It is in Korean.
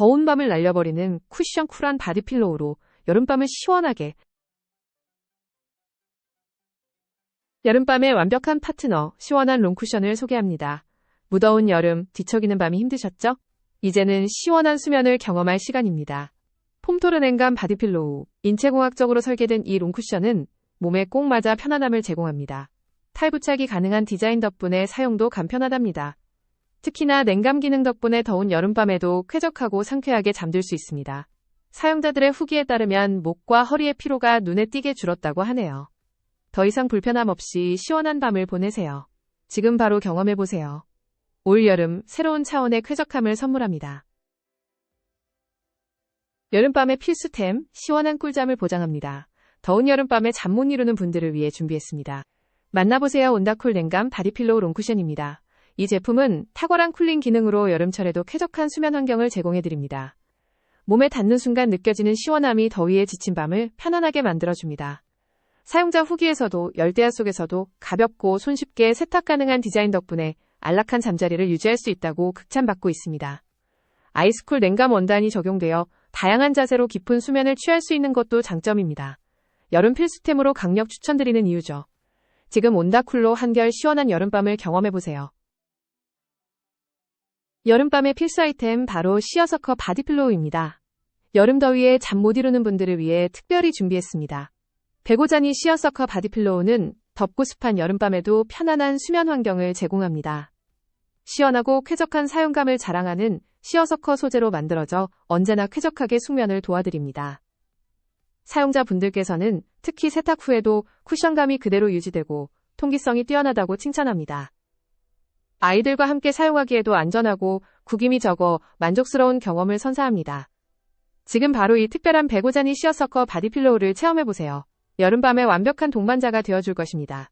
더운 밤을 날려버리는 쿠션 쿨한 바디필로우로 여름밤을 시원하게 여름밤의 완벽한 파트너, 시원한 롱쿠션을 소개합니다. 무더운 여름, 뒤척이는 밤이 힘드셨죠? 이제는 시원한 수면을 경험할 시간입니다. 폼토르냉감 바디필로우, 인체공학적으로 설계된 이 롱쿠션은 몸에 꼭 맞아 편안함을 제공합니다. 탈부착이 가능한 디자인 덕분에 사용도 간편하답니다. 특히나 냉감 기능 덕분에 더운 여름밤에도 쾌적하고 상쾌하게 잠들 수 있습니다. 사용자들의 후기에 따르면 목과 허리의 피로가 눈에 띄게 줄었다고 하네요. 더 이상 불편함 없이 시원한 밤을 보내세요. 지금 바로 경험해보세요. 올 여름 새로운 차원의 쾌적함을 선물합니다. 여름밤의 필수템, 시원한 꿀잠을 보장합니다. 더운 여름밤에 잠 못 이루는 분들을 위해 준비했습니다. 만나보세요 온다쿨 냉감 바디필로우 롱쿠션입니다. 이 제품은 탁월한 쿨링 기능으로 여름철에도 쾌적한 수면 환경을 제공해드립니다. 몸에 닿는 순간 느껴지는 시원함이 더위에 지친 밤을 편안하게 만들어줍니다. 사용자 후기에서도 열대야 속에서도 가볍고 손쉽게 세탁 가능한 디자인 덕분에 안락한 잠자리를 유지할 수 있다고 극찬받고 있습니다. 아이스쿨 냉감 원단이 적용되어 다양한 자세로 깊은 수면을 취할 수 있는 것도 장점입니다. 여름 필수템으로 강력 추천드리는 이유죠. 지금 온다쿨로 한결 시원한 여름밤을 경험해보세요. 여름밤의 필수 아이템 바로 시어서커 바디필로우입니다. 여름 더위에 잠 못 이루는 분들을 위해 특별히 준비했습니다. 베고자니 시어서커 바디필로우는 덥고 습한 여름밤에도 편안한 수면 환경을 제공합니다. 시원하고 쾌적한 사용감을 자랑하는 시어서커 소재로 만들어져 언제나 쾌적하게 숙면을 도와드립니다. 사용자분들께서는 특히 세탁 후에도 쿠션감이 그대로 유지되고 통기성이 뛰어나다고 칭찬합니다. 아이들과 함께 사용하기에도 안전하고 구김이 적어 만족스러운 경험을 선사합니다. 지금 바로 이 특별한 베고자니 시어서커 바디필로우를 체험해보세요. 여름밤의 완벽한 동반자가 되어줄 것입니다.